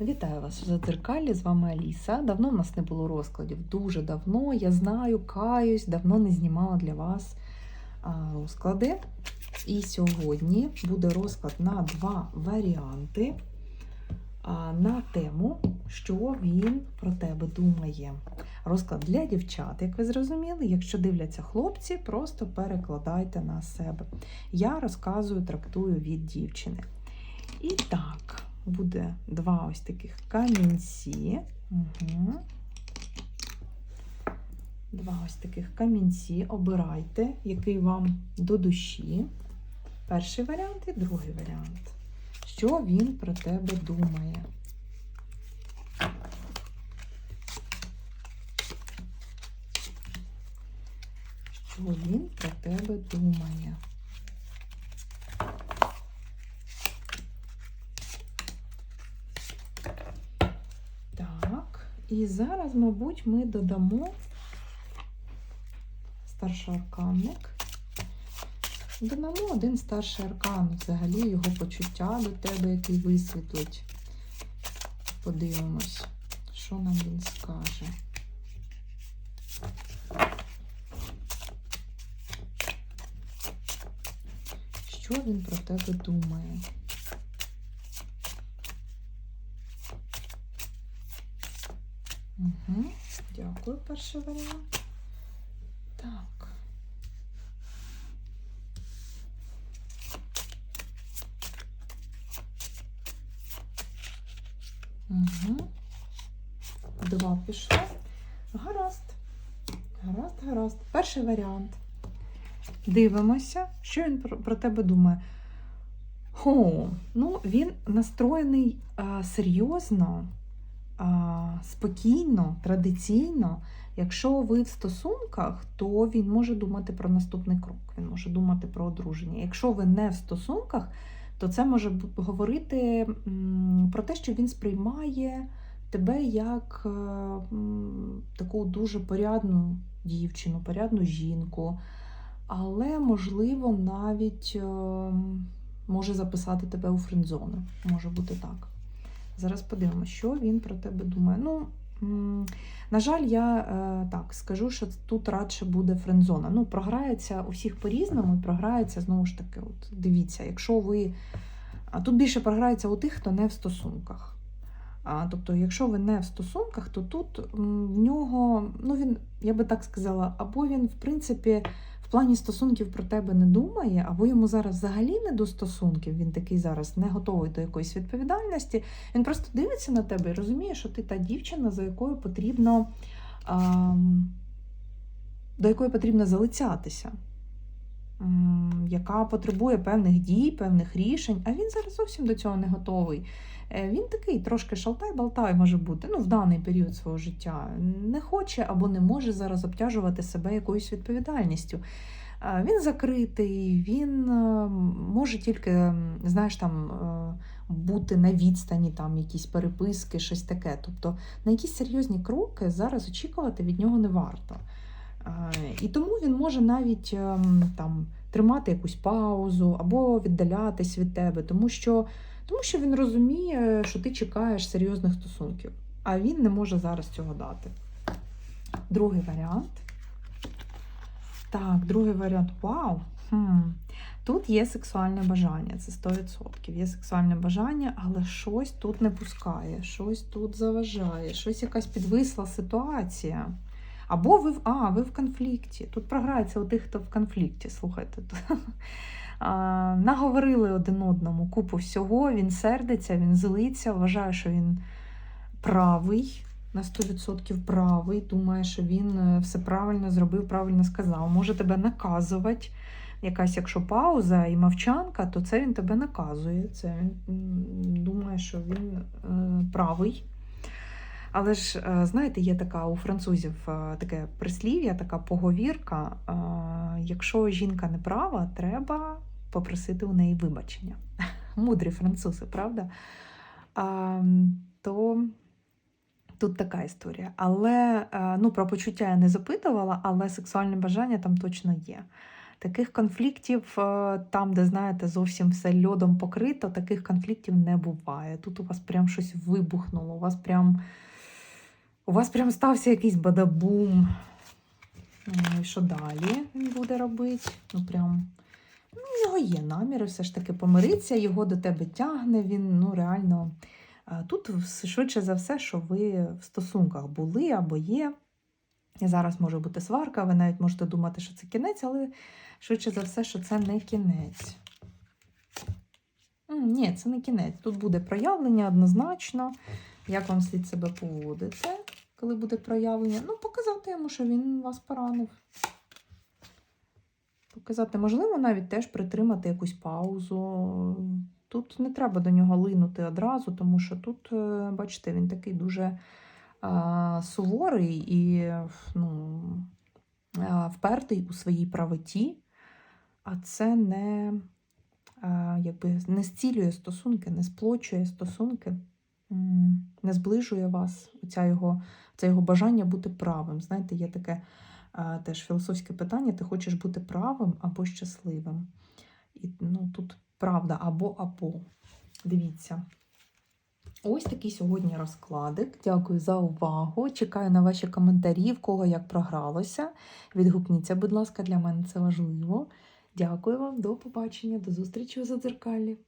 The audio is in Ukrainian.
Вітаю вас в Задзеркалі, з вами Аліса. Давно в нас не було розкладів, дуже давно. Я знаю, каюсь, давно не знімала для вас розклади. І сьогодні буде розклад на два варіанти на тему, що він про тебе думає. Розклад для дівчат, як ви зрозуміли. Якщо дивляться хлопці, просто перекладайте на себе. Я розказую, трактую від дівчини. І так, буде два ось таких камінці. Угу. Два ось таких камінці. Обирайте, який вам до душі. Перший варіант і другий варіант. Що він про тебе думає? Що він про тебе думає? Так, і зараз, мабуть, ми додамо старший арканник. Додамо один старший аркан, взагалі його почуття до тебе, який висвітлить. Подивимось, що нам він скаже. Що він про тебе думає? Угу. Дякую, перший варіант. Так. Угу. Два пішло. Гаразд. Гаразд, гаразд. Перший варіант. Дивимося, що він про, тебе думає. О, ну він настроєний а, серйозно, а, спокійно, традиційно. Якщо ви в стосунках, то він може думати про наступний крок, він може думати про одруження. Якщо ви не в стосунках, то це може говорити про те, що він сприймає тебе як е, таку дуже порядну дівчину, порядну жінку, але, можливо, навіть е, може записати тебе у френдзону. Може бути так. Зараз подивимося, що він про тебе думає. Ну, на жаль, я е, так скажу, що тут радше буде френдзона. Ну, програється у всіх по-різному, програється знову ж таки. От дивіться, якщо ви. А тут більше програється у тих, хто не в стосунках. А, тобто, якщо ви не в стосунках, то тут в нього, ну він, я би так сказала, або він, в принципі, в плані стосунків про тебе не думає, або йому зараз взагалі не до стосунків, він такий зараз не готовий до якоїсь відповідальності. Він просто дивиться на тебе і розуміє, що ти та дівчина, за якою потрібно, а, до якої потрібно залицятися, яка потребує певних дій, певних рішень, а він зараз зовсім до цього не готовий. Е, Він такий трошки шалтай-балтай може бути ну, в даний період свого життя. Не хоче або не може зараз обтяжувати себе якоюсь відповідальністю. Е, Він закритий, він е, може тільки, знаєш, там бути на відстані, там якісь переписки, щось таке. Тобто на якісь серйозні кроки зараз очікувати від нього не варто. Е, І тому він може навіть ем, там тримати якусь паузу або віддалятись від тебе, тому що тому що він розуміє, що ти чекаєш серйозних стосунків, а він не може зараз цього дати. Другий варіант. Так, другий варіант. Вау! Хм. Тут є сексуальне бажання, це 100%. Є сексуальне бажання, але щось тут не пускає, щось тут заважає, щось якась підвисла ситуація. Або ви в а, ви в конфлікті. Тут програється у тих, хто в конфлікті. Слухайте. Наговорили один одному купу всього, він сердиться, він злиться, вважає, що він правий, на 100% правий, думає, що він е, все правильно зробив, правильно сказав. Може тебе наказувати. Якась, якщо пауза і мовчанка, то це він тебе наказує. Це він думає, що він е, правий. Але ж, е, знаєте, є така у французів е, таке прислів'я, така поговірка. е, Якщо жінка не права, треба попросити у неї вибачення. Мудрі французи, правда? То тут така історія. Але ну, про почуття я не запитувала, але сексуальне бажання там точно є. Таких конфліктів, там, де, знаєте, зовсім все льодом покрито, таких конфліктів не буває. Тут у вас прям щось вибухнуло, у вас прям, у вас прям стався якийсь бадабум. Ну, що далі він буде робити? Ну, прям, ну, у нього є наміри все ж таки помиритися, його до тебе тягне, він ну, реально. Тут швидше за все, що ви в стосунках були або є. І зараз може бути сварка, ви навіть можете думати, що це кінець, але швидше за все, що це не кінець. Ні, це не кінець. Тут буде проявлення однозначно. Як вам слід себе поводити, коли буде проявлення? Ну, показати йому, що він вас поранив. Показати, можливо, навіть теж притримати якусь паузу. Тут не треба до нього линути одразу, тому що тут, е, бачите, він такий дуже а, суворий і ну, а, впертий у своїй правоті, а це не, а, якби, не зцілює стосунки, не сплочує стосунки, не зближує вас. Оця його, це його бажання бути правим. Знаєте, є таке а, теж філософське питання: ти хочеш бути правим або щасливим. І ну, тут правда або або. Дивіться. Ось такий сьогодні розкладик. Дякую за увагу. Чекаю на ваші коментарі, в кого як програлося. Відгукніться, будь ласка, для мене це важливо. Дякую вам, до побачення, до зустрічі у задзеркалі.